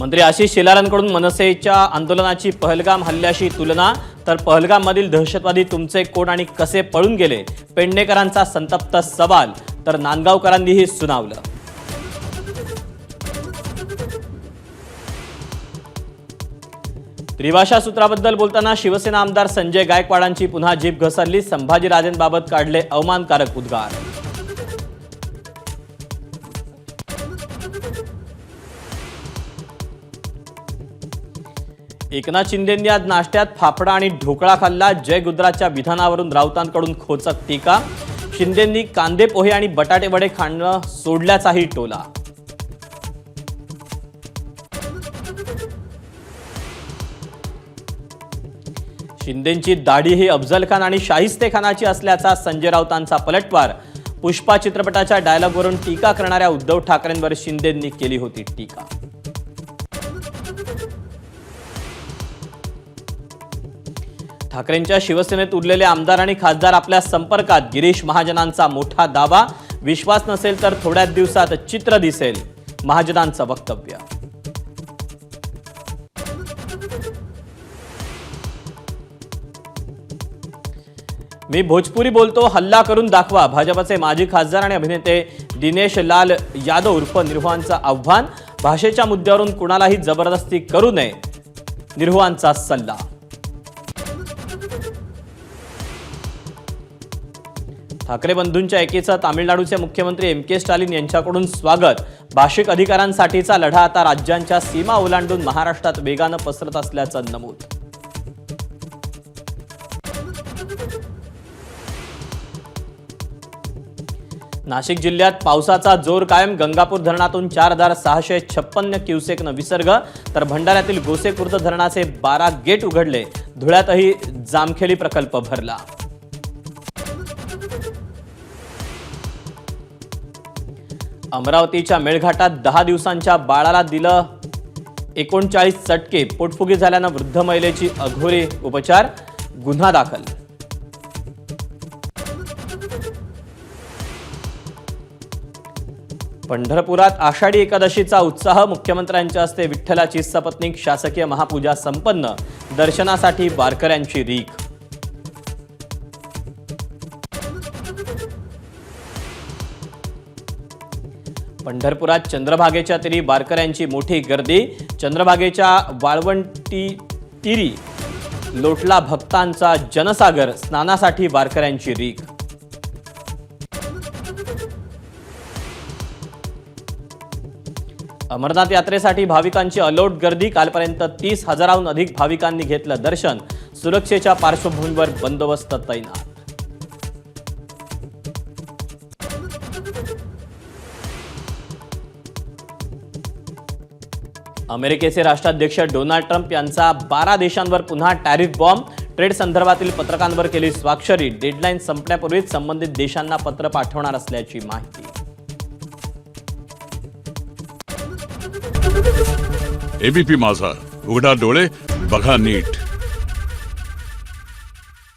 मंत्री आशिष शेलारांकडून मनसेच्या आंदोलनाची पहलगाम हल्ल्याशी तुलना तर पहलगाममधील दहशतवादी तुमचे कोण आणि कसे पळून गेले पेडणेकरांचा संतप्त सवाल तर नांदगावकरांनीही सुनावलं. त्रिभाषा सूत्राबद्दल बोलताना शिवसेना आमदार संजय गायकवाडांची पुन्हा जीभ घसरली संभाजीराजेंबाबत काढले अवमानकारक उद्गार. एकनाथ शिंदेंनी आज नाश्त्यात फाफडा आणि ढोकळा खाल्ला. जय गुजरातच्या विधानावरून राऊतांकडून खोचक टीका. शिंदेंनी कांदे पोहे आणि बटाटे वडे खाणं सोडल्याचाही टोला. शिंदेंची दाढी ही अफजल खान आणि शाहिस्ते खानाची असल्याचा संजय राऊतांचा पलटवार. पुष्पा चित्रपटाच्या डायलॉगवरून टीका करणाऱ्या उद्धव ठाकरेंवर शिंदेंनी केली होती टीका. ठाकरेंच्या शिवसेनेत उरलेले आमदार आणि खासदार आपल्या संपर्कात गिरीश महाजनांचा मोठा दावा. विश्वास नसेल तर थोड्याच दिवसात चित्र दिसेल. महाजनांचं वक्तव्य. मी भोजपुरी बोलतो हल्ला करून दाखवा. भाजपचे माजी खासदार आणि अभिनेते दिनेश लाल यादव उर्फ निर्भवांचं आव्हान. भाषेच्या मुद्द्यावरून कुणालाही जबरदस्ती करू नये. निर्भवांचा सल्ला. ठाकरे बंधूंच्या एकीचं तामिळनाडूचे मुख्यमंत्री एम के स्टालिन यांच्याकडून स्वागत. भाषिक अधिकारांसाठीचा लढा आता राज्यांच्या सीमा ओलांडून महाराष्ट्रात वेगानं पसरत असल्याचं नमूद. नाशिक जिल्ह्यात पावसाचा जोर कायम. गंगापूर धरणातून चार हजार सहाशे छप्पन्न क्युसेकनं विसर्ग. तर भंडाऱ्यातील गोसेखुर्द धरणाचे बारा गेट उघडले. धुळ्यातही जामखेली प्रकल्प भरला. अमरावतीच्या मेळघाटात दहा दिवसांच्या बाळाला दिलं एकोणचाळीस चटके. पोटफुगी झाल्यानं वृद्ध महिलेची अघोरी उपचार गुन्हा दाखल. पंढरपुरात आषाढी एकादशीचा उत्साह मुख्यमंत्र्यांच्या हस्ते विठ्ठलाची सपत्नीक शासकीय महापूजा संपन्न. दर्शनासाठी वारकऱ्यांची रीख पंढरपुरात चंद्रभागेच्या तिरी वारकऱ्यांची मोठी गर्दी. चंद्रभागेच्या वाळवंटी तिरी लोटला भक्तांचा जनसागर स्नानासाठी वारकऱ्यांची रीख अमरनाथ यात्रेसाठी भाविकांची अलोट गर्दी. कालपर्यंत तीस हजाराहून अधिक भाविकांनी घेतलं दर्शन. सुरक्षेच्या पार्श्वभूमीवर बंदोबस्त तैनात. अमेरिकेचे राष्ट्राध्यक्ष डोनाल्ड ट्रम्प यांचा बारा देशांवर पुन्हा टॅरिफ बॉम्ब. ट्रेड संदर्भातील पत्रकांवर केली स्वाक्षरी. डेडलाईन संपण्यापूर्वीच संबंधित देशांना पत्र पाठवणार असल्याची माहिती. एबीपी माझा. उघडा डोळे बघा नीट.